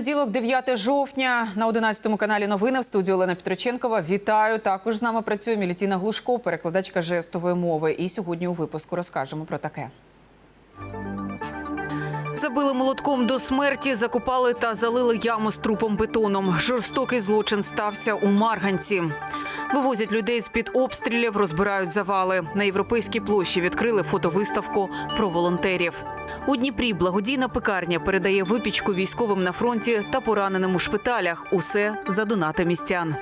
Понеділок, 9 жовтня, на 11 каналі новини в студії Олена Петроченкова. Вітаю. Також з нами працює Мілітіна Глушко, перекладачка жестової мови. І сьогодні у випуску розкажемо про таке. Забили молотком до смерті, закопали та залили яму з трупом бетоном. Жорстокий злочин стався у Марганці. Вивозять людей з під обстрілів, розбирають завали. На європейській площі відкрили фотовиставку про волонтерів. У Дніпрі благодійна пекарня передає випічку військовим на фронті та пораненим у шпиталях. Усе за донати містян.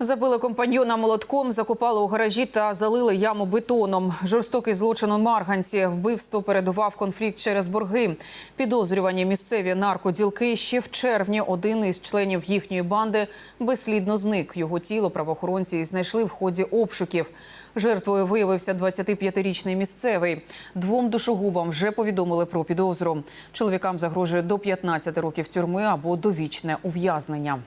Забили компаньйона молотком, закопали у гаражі та залили яму бетоном. Жорстокий злочин у Марганці. Вбивство передував конфлікт через борги. Підозрювані місцеві наркоділки ще в червні один із членів їхньої банди безслідно зник. Його тіло правоохоронці знайшли в ході обшуків. Жертвою виявився 25-річний місцевий. Двом душогубам вже повідомили про підозру. Чоловікам загрожує до 15 років тюрми або довічне ув'язнення.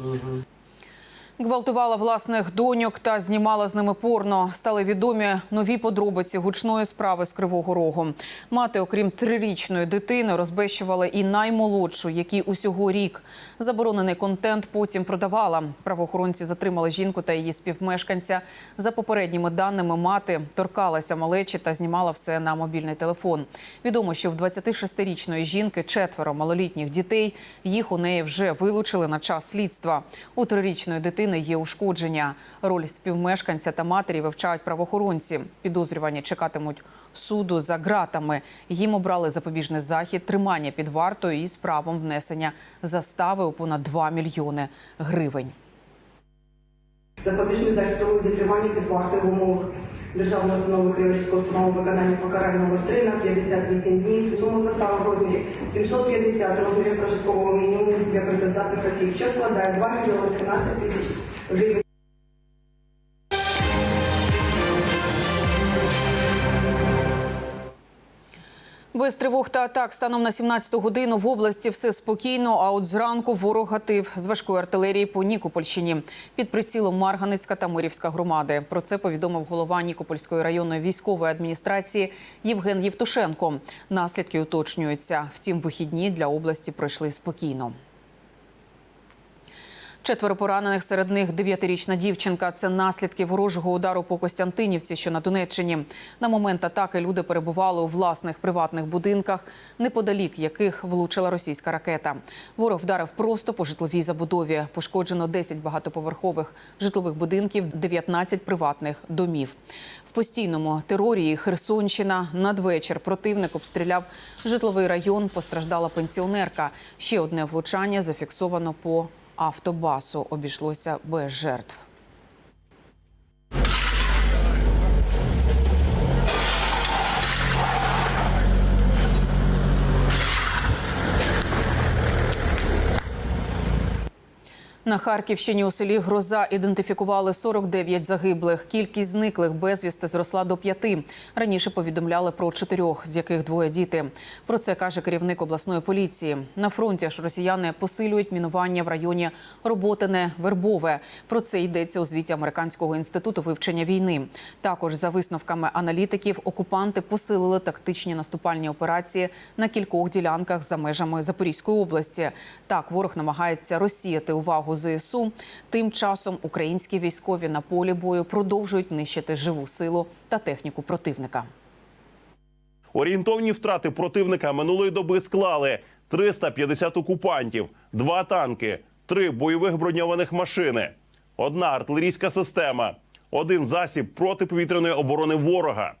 Mm-hmm. Гвалтувала власних доньок та знімала з ними порно. Стали відомі нові подробиці гучної справи з Кривого Рогу. Мати, окрім трирічної дитини, розбещувала і наймолодшу, якій усього рік. Заборонений контент потім продавала. Правоохоронці затримали жінку та її співмешканця. За попередніми даними, мати торкалася малечі та знімала все на мобільний телефон. Відомо, що в 26-річної жінки четверо малолітніх дітей. Їх у неї вже вилучили на час слідства. У трирічної дитини є ушкодження. Роль співмешканця та матері вивчають правоохоронці. Підозрювані чекатимуть суду за ґратами. Їм обрали запобіжний захід, тримання під вартою із правом внесення застави у понад 2 мільйони гривень. Запобіжний захід тримання під вартою в умовах державної установи Криворізького установи виконання покарання номер 3 на 58 днів. Сума застави в розмірі 750 розмірів прожиткового мінімуму для працездатних осіб, що складає 2 мільйони 13 тисяч гривень. Без тривог та атак станом на 17-ту годину в області все спокійно. А от зранку ворог гатив з важкої артилерії по Нікопольщині під прицілом Марганицька та Мирівська громади. Про це повідомив голова Нікопольської районної військової адміністрації Євген Євтушенко. Наслідки уточнюються. Втім, вихідні для області пройшли спокійно. Четверо поранених серед них дев'ятирічна дівчинка. Це наслідки ворожого удару по Костянтинівці, що на Донеччині. На момент атаки люди перебували у власних приватних будинках, неподалік яких влучила російська ракета. Ворог вдарив просто по житловій забудові. Пошкоджено 10 багатоповерхових житлових будинків, 19 приватних домів. В постійному терорії Херсонщина надвечір противник обстріляв житловий район. Постраждала пенсіонерка. Ще одне влучання зафіксовано по автобасу обійшлося без жертв. На Харківщині у селі Гроза ідентифікували 49 загиблих. Кількість зниклих безвісти зросла до п'яти. Раніше повідомляли про чотирьох, з яких двоє діти. Про це каже керівник обласної поліції. На фронті ж росіяни посилюють мінування в районі Роботине Вербове. Про це йдеться у звіті Американського інституту вивчення війни. Також за висновками аналітиків, окупанти посилили тактичні наступальні операції на кількох ділянках за межами Запорізької області. Так ворог намагається розсіяти увагу ЗСУ. Тим часом українські військові на полі бою продовжують нищити живу силу та техніку противника. Орієнтовні втрати противника минулої доби склали 350 окупантів, два танки, три бойових броньованих машини, одна артилерійська система, один засіб протиповітряної оборони ворога.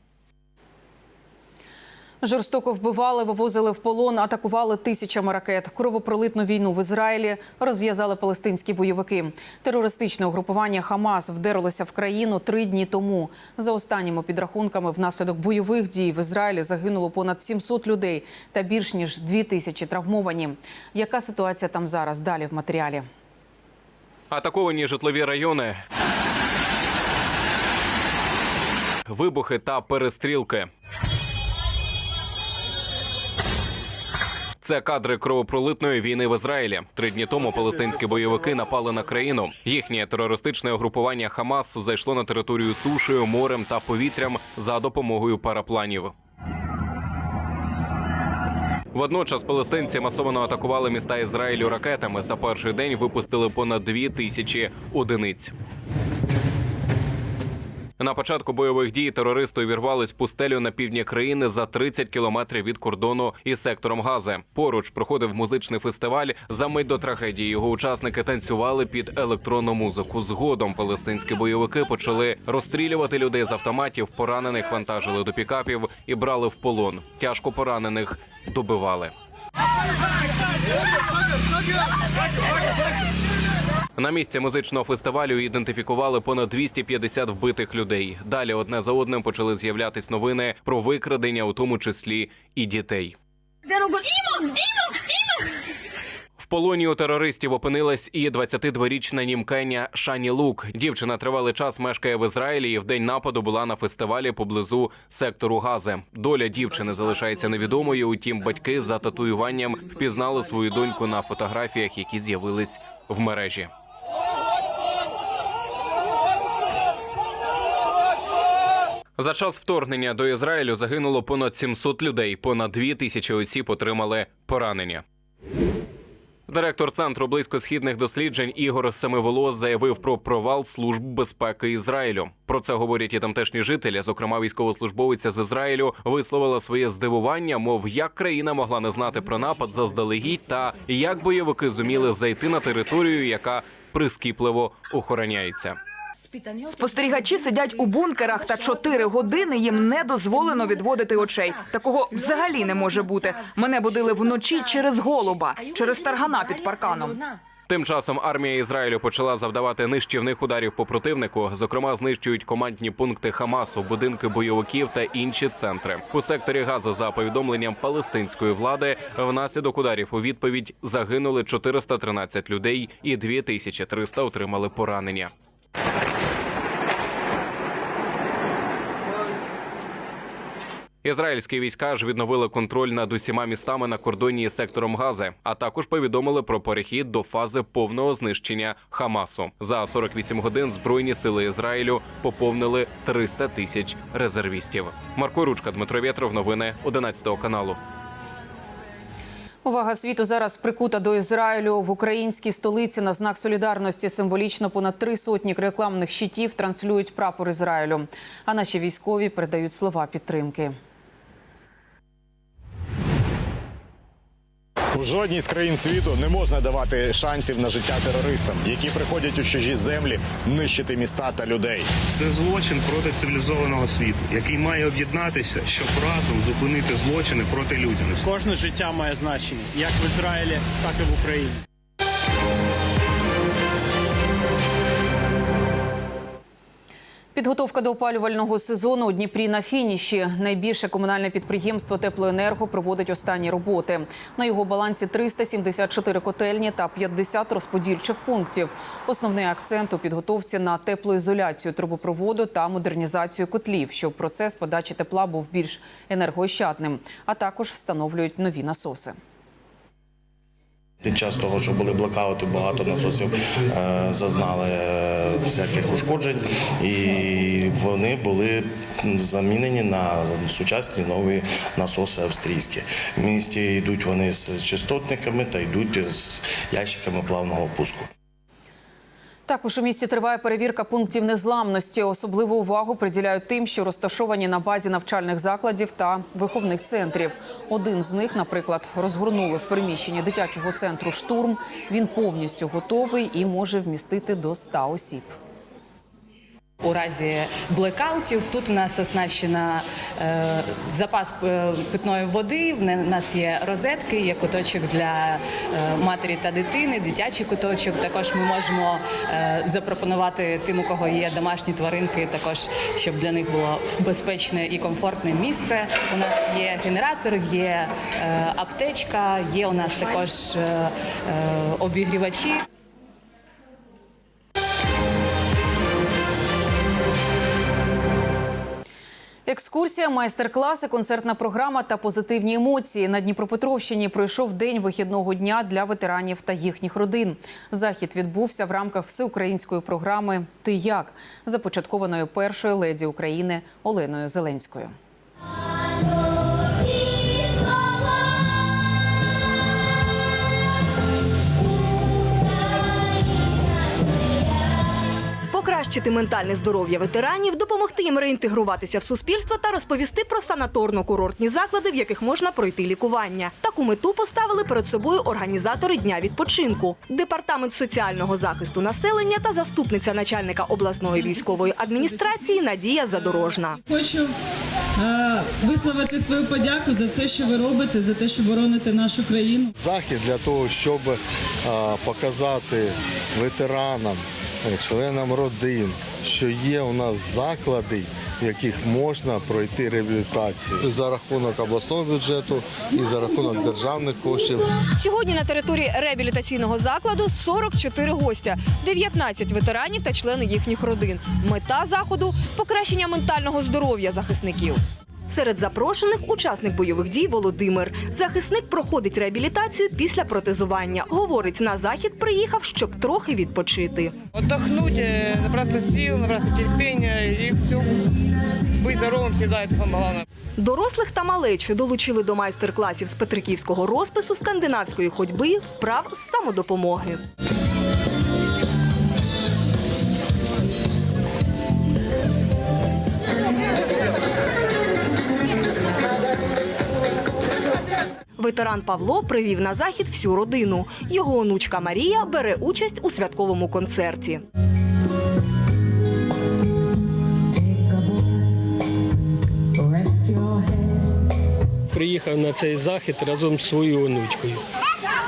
Жорстоко вбивали, вивозили в полон, атакували тисячами ракет. Кровопролитну війну в Ізраїлі розв'язали палестинські бойовики. Терористичне угрупування Хамас вдерлося в країну три дні тому. За останніми підрахунками, внаслідок бойових дій в Ізраїлі загинуло понад 700 людей та більш ніж 2 тисячі травмовані. Яка ситуація там зараз? Далі в матеріалі. Атаковані житлові райони. Вибухи та перестрілки. Це кадри кровопролитної війни в Ізраїлі. Три дні тому палестинські бойовики напали на країну. Їхнє терористичне угрупування Хамас зайшло на територію сушею, морем та повітрям за допомогою парапланів. Водночас палестинці масово атакували міста Ізраїлю ракетами. За перший день випустили понад дві тисячі одиниць. На початку бойових дій терористи увірвались пустелю на півдні країни за 30 кілометрів від кордону із сектором Гази. Поруч проходив музичний фестиваль. За мить до трагедії його учасники танцювали під електронну музику. Згодом палестинські бойовики почали розстрілювати людей з автоматів. Поранених вантажили до пікапів і брали в полон. Тяжко поранених добивали. На місці музичного фестивалю ідентифікували понад 250 вбитих людей. Далі одне за одним почали з'являтись новини про викрадення, у тому числі і дітей. В полоні терористів опинилась і 22-річна німкеня Шані Лук. Дівчина тривалий час мешкає в Ізраїлі і в день нападу була на фестивалі поблизу сектору Гази. Доля дівчини залишається невідомою. Утім, батьки за татуюванням впізнали свою доньку на фотографіях, які з'явились в мережі. За час вторгнення до Ізраїлю загинуло понад 700 людей. Понад 2 тисячі осіб отримали поранення. Директор центру близькосхідних досліджень Ігор Семиволос заявив про провал служб безпеки Ізраїлю. Про це говорять і тамтешні жителі. Зокрема, військовослужбовиця з Ізраїлю висловила своє здивування, мов як країна могла не знати про напад заздалегідь, та як бойовики зуміли зайти на територію, яка прискіпливо охороняється. Спостерігачі сидять у бункерах та чотири години їм не дозволено відводити очей. Такого взагалі не може бути. Мене будили вночі через голуба, через таргана під парканом. Тим часом армія Ізраїлю почала завдавати нищівних ударів по противнику. Зокрема, знищують командні пункти Хамасу, будинки бойовиків та інші центри у секторі Газу. За повідомленням палестинської влади, внаслідок ударів у відповідь загинули 413 людей і 2300 отримали поранення. Ізраїльські війська ж відновили контроль над усіма містами на кордоні із сектором Гази, а також повідомили про перехід до фази повного знищення Хамасу. За 48 годин збройні сили Ізраїлю поповнили 300 тисяч резервістів. Марко Ручка, Дмитро Вєтров, новини 11 каналу. Увага світу зараз прикута до Ізраїлю в українській столиці на знак солідарності. Символічно понад три сотні рекламних щитів транслюють прапор Ізраїлю. А наші військові передають слова підтримки. У жодній з країн світу не можна давати шансів на життя терористам, які приходять у чужі землі нищити міста та людей. Це злочин проти цивілізованого світу, який має об'єднатися, щоб разом зупинити злочини проти людяності. Кожне життя має значення як в Ізраїлі, так і в Україні. Підготовка до опалювального сезону у Дніпрі на фініші. Найбільше комунальне підприємство Теплоенерго проводить останні роботи. На його балансі 374 котельні та 50 розподільчих пунктів. Основний акцент у підготовці на теплоізоляцію трубопроводу та модернізацію котлів, щоб процес подачі тепла був більш енергоощадним. А також встановлюють нові насоси. Під час того, що були блокаути, багато насосів е, зазнали е, всяких ушкоджень, і вони були замінені на сучасні нові насоси австрійські. В місті йдуть вони з частотниками та йдуть з ящиками плавного пуску. Також у місті триває перевірка пунктів незламності. Особливу увагу приділяють тим, що розташовані на базі навчальних закладів та виховних центрів. Один з них, наприклад, розгорнули в приміщенні дитячого центру штурм. Він повністю готовий і може вмістити до 100 осіб. У разі блекаутів тут у нас оснащена е, запас е, питної води. В нас є розетки, є куточок для е, матері та дитини, дитячий куточок. Також ми можемо е, запропонувати тим, у кого є домашні тваринки, також щоб для них було безпечне і комфортне місце. У нас є генератор, є е, аптечка, є у нас також е, е, обігрівачі. Екскурсія, майстер-класи, концертна програма та позитивні емоції на Дніпропетровщині пройшов день вихідного дня для ветеранів та їхніх родин. Захід відбувся в рамках всеукраїнської програми Ти як започаткованої першою леді України Оленою Зеленською. Покращити ментальне здоров'я ветеранів, допомогти їм реінтегруватися в суспільство та розповісти про санаторно-курортні заклади, в яких можна пройти лікування. Таку мету поставили перед собою організатори дня відпочинку. Департамент соціального захисту населення та заступниця начальника обласної військової адміністрації Надія Задорожна. Хочу е, висловити свою подяку за все, що ви робите, за те, що бороните нашу країну. Захід для того, щоб е, показати ветеранам, членам родин, що є у нас заклади, в яких можна пройти реабілітацію за рахунок обласного бюджету і за рахунок державних коштів. Сьогодні на території реабілітаційного закладу 44 гостя, 19 ветеранів та члени їхніх родин. Мета заходу покращення ментального здоров'я захисників. Серед запрошених учасник бойових дій Володимир. Захисник проходить реабілітацію після протезування. Говорить, на захід приїхав, щоб трохи відпочити. Отдохнуть, набратися сил, набратися терпіння і все. Бути здоровим завжди це головне. Дорослих та малечу долучили до майстер-класів з петриківського розпису, скандинавської ходьби, вправ з самодопомоги. Ветеран Павло привів на захід всю родину. Його онучка Марія бере участь у святковому концерті. Приїхав на цей захід разом з своєю онучкою.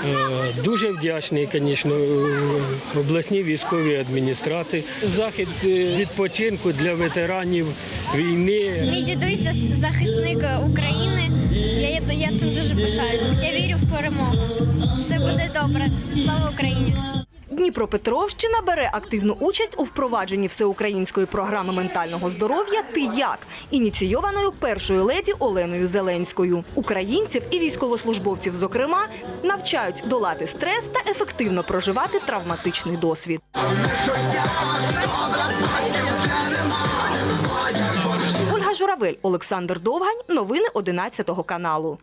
Е, Дуже вдячний, звісно, е, обласній військовій адміністрації. Захід е, відпочинку для ветеранів війни. Мій дідусь захисник України. Цим дуже пишаюсь. Я вірю в перемогу. Все буде добре. Слава Україні! Дніпропетровщина бере активну участь у впровадженні всеукраїнської програми ментального здоров'я Ти як ініційованою першою леді Оленою Зеленською. Українців і військовослужбовців, зокрема, навчають долати стрес та ефективно проживати травматичний досвід. Ольга Журавель, Олександр Довгань. Новини 11 каналу.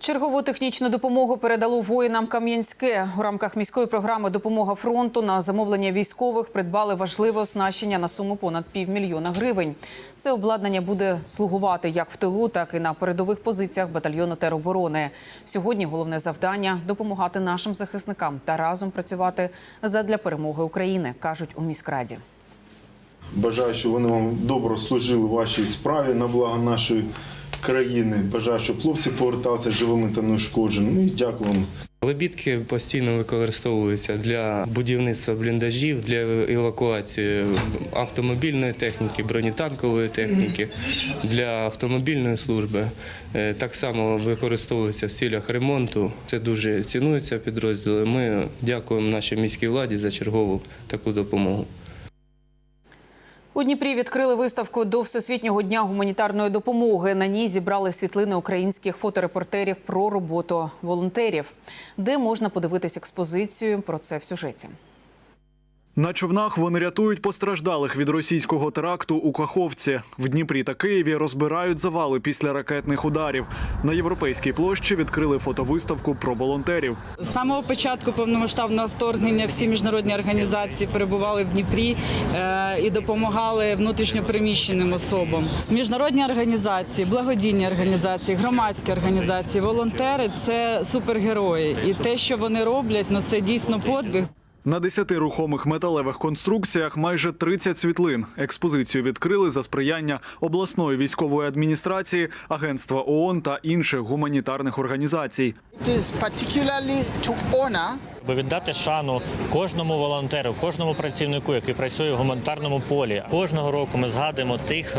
Чергову технічну допомогу передало воїнам Кам'янське. У рамках міської програми Допомога фронту на замовлення військових придбали важливе оснащення на суму понад півмільйона гривень. Це обладнання буде слугувати як в тилу, так і на передових позиціях батальйону тероборони. Сьогодні головне завдання допомагати нашим захисникам та разом працювати задля перемоги України, кажуть у міськраді. Бажаю, щоб вони вам добре служили вашій справі на благо нашої країни. Бажаю, щоб хлопці поверталися живими та неушкодженими. І дякую вам. Лебідки постійно використовуються для будівництва бліндажів, для евакуації автомобільної техніки, бронетанкової техніки, для автомобільної служби. Е, Так само використовуються в цілях ремонту. Це дуже цінується підрозділи. Ми дякуємо нашій міській владі за чергову таку допомогу. У Дніпрі відкрили виставку до Всесвітнього дня гуманітарної допомоги. На ній зібрали світлини українських фоторепортерів про роботу волонтерів. Де можна подивитись експозицію? Про це в сюжеті. На човнах вони рятують постраждалих від російського теракту у Каховці. В Дніпрі та Києві розбирають завали після ракетних ударів. На європейській площі відкрили фотовиставку про волонтерів. З самого початку повномасштабного вторгнення всі міжнародні організації перебували в Дніпрі е, і допомагали внутрішньопереміщеним особам. Міжнародні організації, благодійні організації, громадські організації, волонтери це супергерої. І те, що вони роблять, ну це дійсно подвиг. На десяти рухомих металевих конструкціях майже 30 світлин. Експозицію відкрили за сприяння обласної військової адміністрації, агентства ООН та інших гуманітарних організацій. Бо віддати шану кожному волонтеру, кожному працівнику, який працює в гуманітарному полі. Кожного року ми згадуємо тих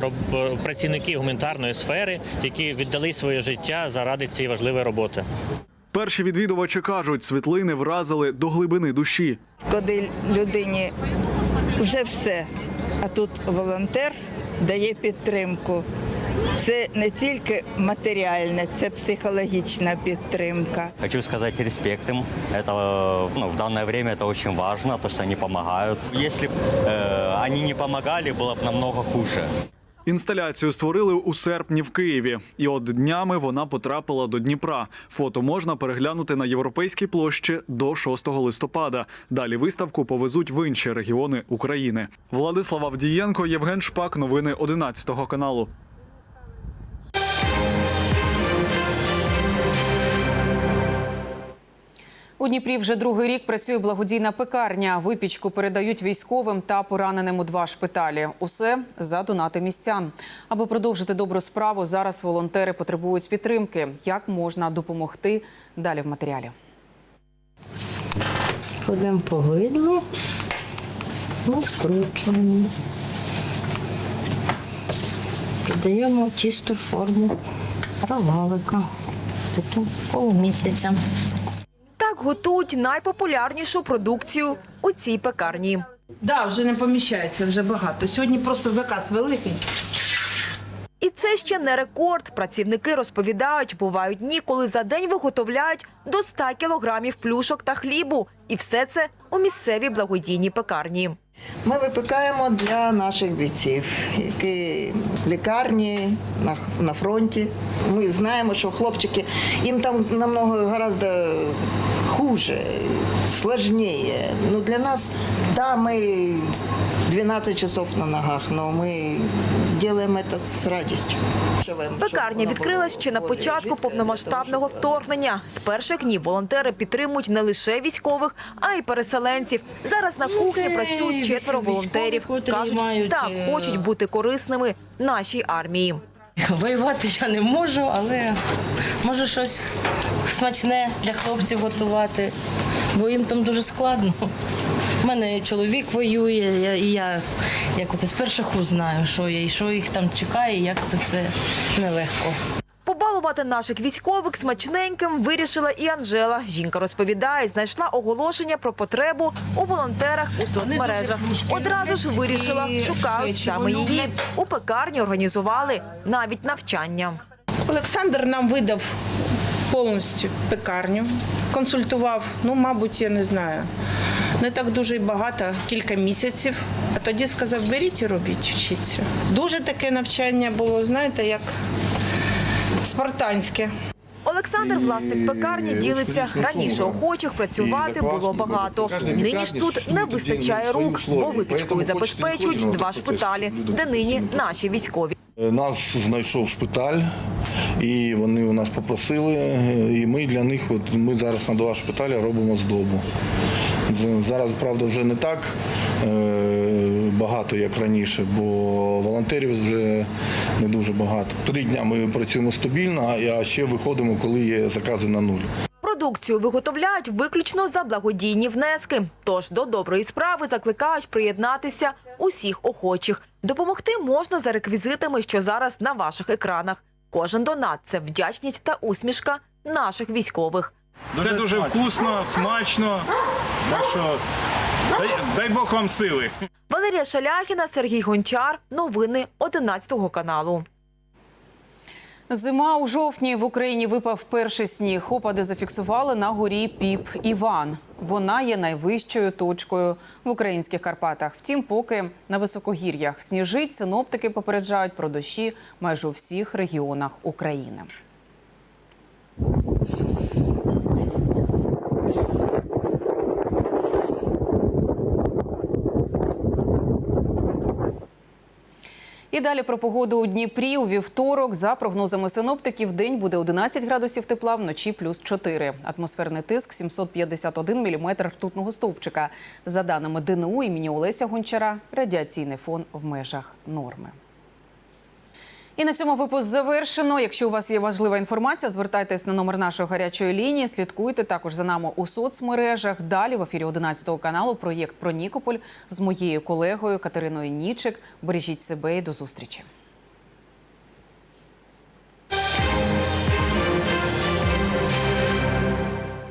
працівників гуманітарної сфери, які віддали своє життя заради цієї важливої роботи. Перші відвідувачі кажуть, світлини вразили до глибини душі. Коли людині вже все, а тут волонтер дає підтримку. Це не тільки матеріальна, це психологічна підтримка. Хочу сказать респект им. Это ну, в данное время это очень важно, то, что они помогают. Если бы э, они не помогали, было бы намного хуже. Інсталяцію створили у серпні в Києві, і от днями вона потрапила до Дніпра. Фото можна переглянути на європейській площі до 6 листопада. Далі виставку повезуть в інші регіони України. Владислав Авдієнко, Євген Шпак. Новини 11 каналу. У Дніпрі вже другий рік працює благодійна пекарня. Випічку передають військовим та пораненим у два шпиталі. Усе за донати містян. Аби продовжити добру справу, зараз волонтери потребують підтримки. Як можна допомогти? Далі в матеріалі. Кладемо повидло, розкручуємо. Піддаємо чисту форму рогалика. Таким полумісяця. Готують найпопулярнішу продукцію у цій пекарні. Да, вже не поміщається, вже багато. Сьогодні просто заказ великий. І це ще не рекорд. Працівники розповідають, бувають дні, коли за день виготовляють до 100 кілограмів плюшок та хлібу. І все це у місцевій благодійній пекарні. Ми випікаємо для наших бійців, які в лікарні на, на фронті. Ми знаємо, що хлопчики їм там намного гораздо хуже, сложніше. Ну, для нас, да, ми 12 часов на ногах, але ми робимо це з радістю. Пекарня відкрилась ще на початку повномасштабного вторгнення. З перших днів волонтери підтримують не лише військових, а й переселенців. Зараз на кухні працюють четверо волонтерів. Кажуть, так хочуть бути корисними нашій армії. Воювати я не можу, але можу щось смачне для хлопців готувати, бо їм там дуже складно. У мене чоловік воює, я- і я як от з перших уст знаю, що, я, і що їх там чекає, і як це все нелегко. Побалувати наших військових смачненьким вирішила і Анжела. Жінка розповідає, знайшла оголошення про потребу у волонтерах у соцмережах. Одразу ж вирішила, шукають саме її. У пекарні організували навіть навчання. Олександр нам видав повністю пекарню, консультував, ну, мабуть, я не знаю. Не так дуже й багато, кілька місяців. А тоді сказав, беріть і робіть, вчіться. Дуже таке навчання було, знаєте, як спартанське. Олександр, власник пекарні, ділиться. Раніше охочих працювати було багато. Нині ж тут не вистачає рук, бо випічкою забезпечують два шпиталі, де нині наші військові. Нас знайшов шпиталь, і вони у нас попросили, і ми для них, от ми зараз на два шпиталі робимо здобу. Зараз, правда, вже не так е, багато, як раніше, бо волонтерів вже не дуже багато. Три дня ми працюємо стабільно, а ще виходимо, коли є закази на нуль. Продукцію виготовляють виключно за благодійні внески. Тож до доброї справи закликають приєднатися усіх охочих. Допомогти можна за реквізитами, що зараз на ваших екранах. Кожен донат це вдячність та усмішка наших військових. Це дуже вкусно, смачно. Так що дай, дай Бог вам сили. Валерія Шаляхіна, Сергій Гончар. Новини 11 каналу. Зима у жовтні в Україні випав перший сніг. Опади зафіксували на горі Піп Іван. Вона є найвищою точкою в українських Карпатах. Втім, поки на високогір'ях сніжить, синоптики попереджають про дощі майже у всіх регіонах України. І далі про погоду у Дніпрі у вівторок. За прогнозами синоптиків, день буде 11 градусів тепла, вночі плюс 4. Атмосферний тиск 751 міліметр ртутного стовпчика. За даними ДНУ імені Олеся Гончара, радіаційний фон в межах норми. І на цьому випуск завершено. Якщо у вас є важлива інформація, звертайтесь на номер нашої гарячої лінії. Слідкуйте також за нами у соцмережах. Далі в ефірі 11 каналу проєкт про Нікополь з моєю колегою Катериною Нічик. Бережіть себе і до зустрічі.